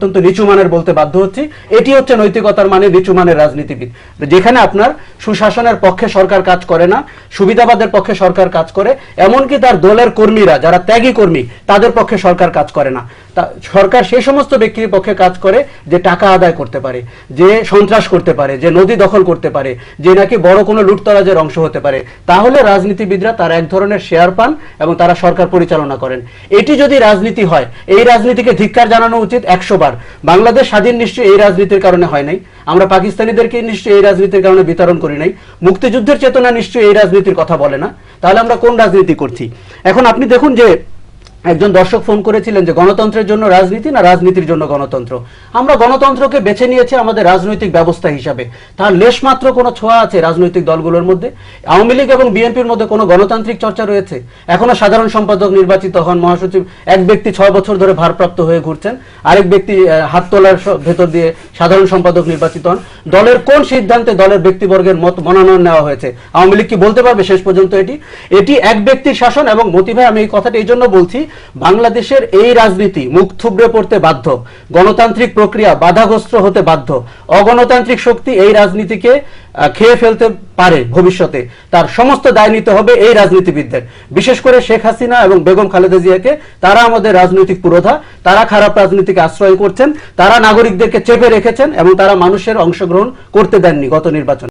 অত্যন্ত নিচু মানের বলতে বাধ্য হচ্ছি। এটি হচ্ছে নৈতিকতার মানে নিচু মানের রাজনীতিবিদ। যেখানে আপনার সুশাসনের পক্ষে সরকার কাজ করে না, সুবিধাবাদের পক্ষে সরকার কাজ করে, এমনকি তার দলের কর্মীরা, যারা ত্যাগী কর্মী, তাদের পক্ষে সরকার কাজ করে না। সরকার সেই সমস্ত ব্যক্তির পক্ষে কাজ করে যে টাকা আদায় করতে পারে, যে সন্ত্রাস করতে পারে, যে নদী দখল করতে পারে, যে নাকি বড় কোনো লুটতরাজের অংশ হতে পারে। তাহলে রাজনীতিবিদরা তার এক ধরনের শেয়ার পান এবং তারা সরকার পরিচালনা করেন। এটি যদি রাজনীতি হয়, এই রাজনীতিকে ধিক্কার জানানো উচিত একশো বার। বাংলাদেশ স্বাধীন নিশ্চয়ই এই রাজনীতির কারণে হয় নাই। আমরা পাকিস্তানিদেরকে নিশ্চয়ই এই রাজনীতির কারণে বিতরণ করি নাই। মুক্তিযুদ্ধের চেতনা নিশ্চয়ই এই রাজনীতির কথা বলে না। তাহলে আমরা কোন রাজনীতি করছি? এখন আপনি দেখুন যে একজন দর্শক ফোন করেছিলেন যে গণতন্ত্রের জন্য রাজনীতি না রাজনীতির জন্য গণতন্ত্র? আমরা গণতন্ত্রকে বেছে নিয়েছি আমাদের রাজনৈতিক ব্যবস্থা হিসাবে। তার লেশমাত্র কোনো ছোঁয়া আছে রাজনৈতিক দলগুলোর মধ্যে? আওয়ামী লীগ এবং বিএনপির মধ্যে কোনো গণতান্ত্রিক চর্চা রয়েছে? এখনও সাধারণ সম্পাদক নির্বাচিত হন মহাসচিব। এক ব্যক্তি ছয় বছর ধরে ভারপ্রাপ্ত হয়ে ঘুরছেন। আরেক ব্যক্তি হাত তোলার ভেতর দিয়ে সাধারণ সম্পাদক নির্বাচিত হন। দলের কোন সিদ্ধান্তে দলের ব্যক্তিবর্গের মত মনোনয়ন নেওয়া হয়েছে? আওয়ামী লীগ কি বলতে পারবে শেষ পর্যন্ত এটি? এটি এক ব্যক্তির শাসন এবং মতি ভাই আমি এই কথাটা এই জন্য বলছি বাংলাদেশের এই রাজনীতি মুখ থুবড়ে পড়তে বাধ্য। গণতান্ত্রিক প্রক্রিয়া বাধাগ্রস্ত হতে বাধ্য। অগণতান্ত্রিক শক্তি এই রাজনীতিকে খেয়ে ফেলতে পারে ভবিষ্যতে। তার সমস্ত দায় নিতে হবে এই রাজনীতিবিদদের। বিশেষ করে শেখ হাসিনা এবং বেগম খালেদা জিয়াকে, তারা আমাদের রাজনৈতিক পুরোধা, তারা খারাপ রাজনীতিকে আশ্রয় করছেন, তারা নাগরিকদেরকে চেপে রেখেছেন এবং তারা মানুষের অংশগ্রহণ করতে দেননি গত নির্বাচনে।